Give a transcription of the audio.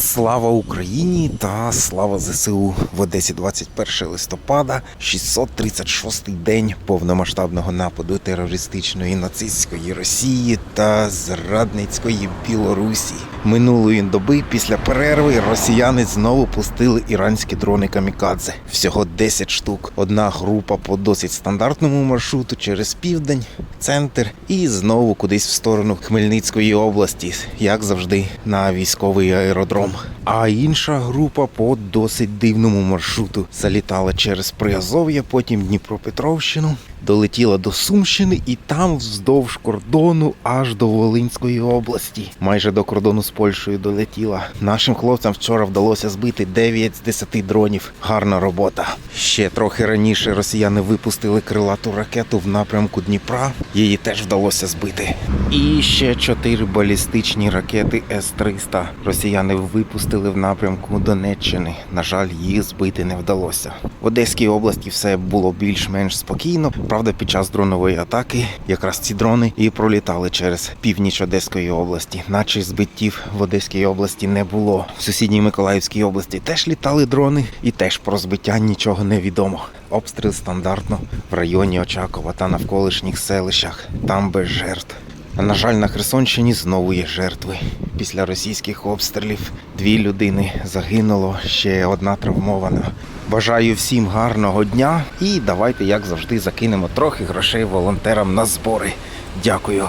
Слава Україні та слава ЗСУ в Одесі 21 листопада, 636-й день повномасштабного нападу терористичної нацистської Росії та зрадницької Білорусі. Минулої доби після перерви росіяни знову пустили іранські дрони камікадзе. Всього 10 штук. Одна група по досить стандартному маршруту через південь, центр і знову кудись в сторону Хмельницької області, як завжди, на військовий аеродром. А інша група по досить дивному маршруту залітала через Приазов'я, потім Дніпропетровщину, долетіла до Сумщини і там вздовж кордону аж до Волинської області. Майже до кордону з Польщею долетіла. Нашим хлопцям вчора вдалося збити 9 з 10 дронів. Гарна робота. Ще трохи раніше росіяни випустили крилату ракету в напрямку Дніпра. Її теж вдалося збити. І ще чотири балістичні ракети С-300 росіяни випустили в напрямку Донеччини. На жаль, їх збити не вдалося. В Одеській області все було більш-менш спокійно. Правда, під час дронової атаки якраз ці дрони і пролітали через північ Одеської області, наче збиттів в Одеській області не було. В сусідній Миколаївській області теж літали дрони, і теж про збиття нічого не відомо. Обстріл стандартно в районі Очакова та навколишніх селищах. Там без жертв. На жаль, на Херсонщині знову є жертви. Після російських обстрілів дві людини загинуло, ще одна травмована. Бажаю всім гарного дня і давайте, як завжди, закинемо трохи грошей волонтерам на збори. Дякую.